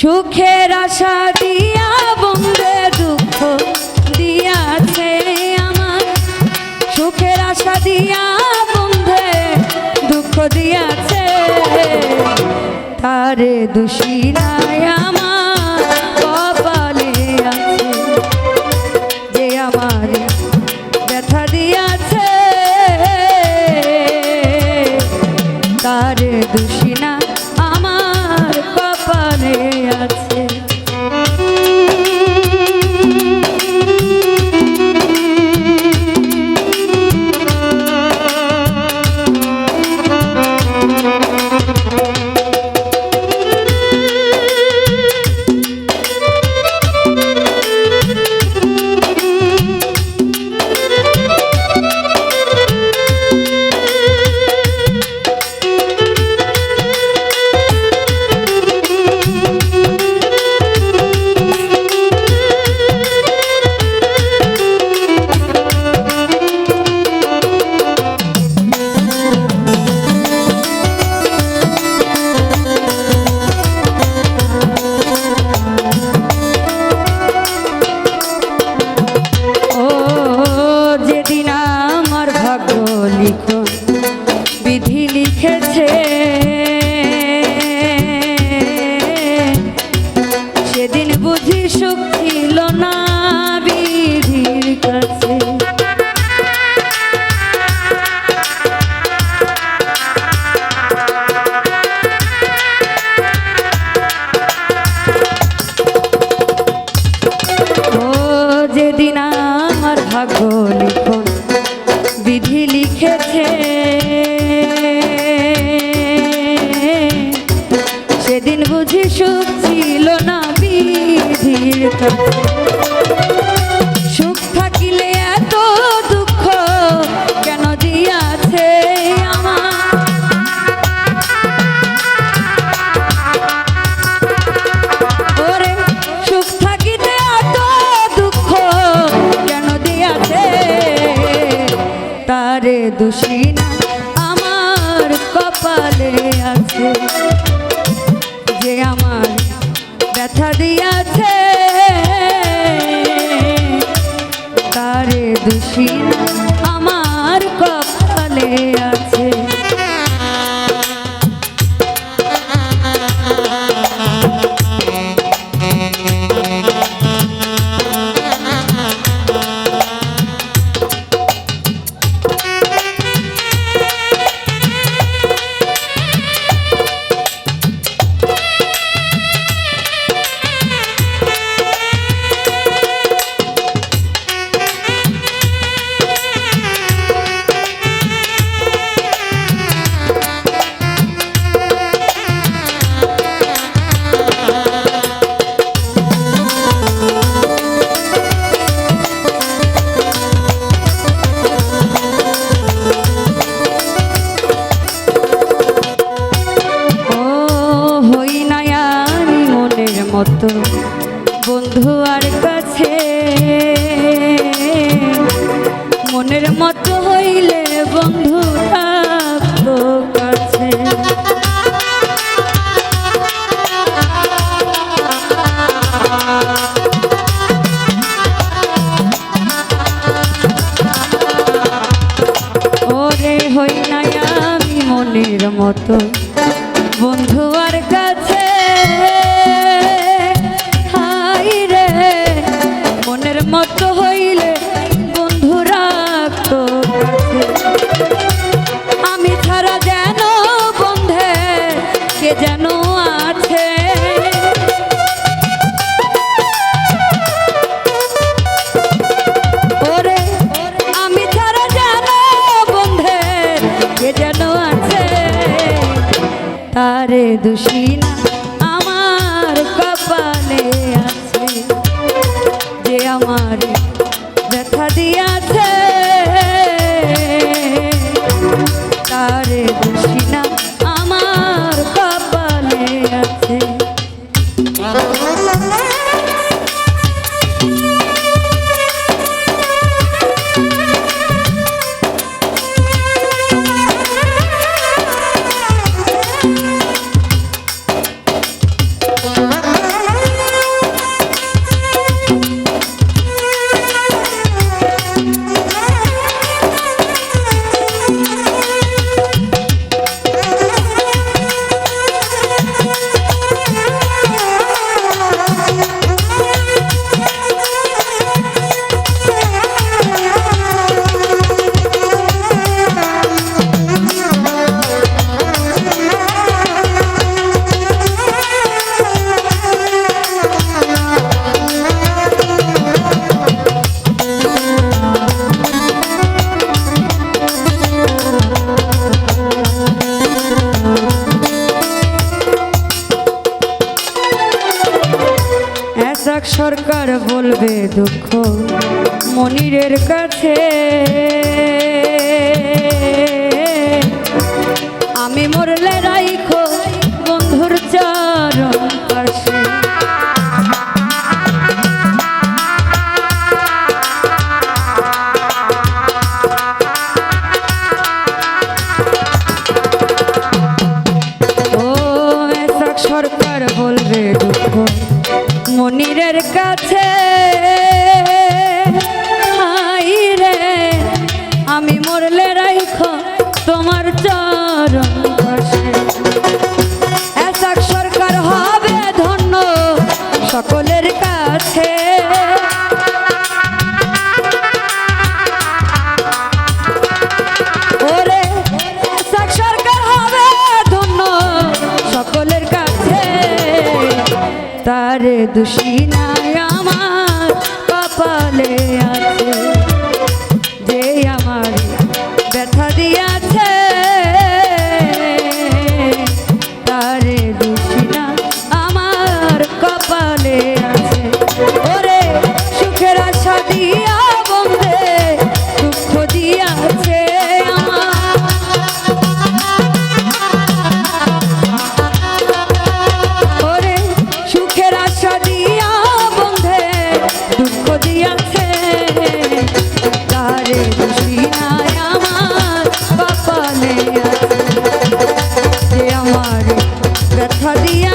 সুখের আশা দিয়া, বন্ধে দুঃখ দিয়াছে আমার। সুখের আশা দিয়া, বন্ধে দুঃখ দিয়াছে। তারে দোষী নাই আছে। সুখ ছিল না বিধির আমার ব্যথা দিয়াছে। তারে দোষী আমার কপালে আছে মতো বন্ধু আর কাছে। মনের মতো হইলে বন্ধু থাকতো কাছে। ওরে হই না আমি মনের মতো দোষী না আমার কপালে আছে যে আমার ডাক সরকার বলবে দুঃখ মনিরের কাছে। আমি মরলে রাইখো বন্ধুর চরণ পাশে। সরকার I got Americate. আরে দুষি নাই আমার কপালে আছে। দেখা দিয়ে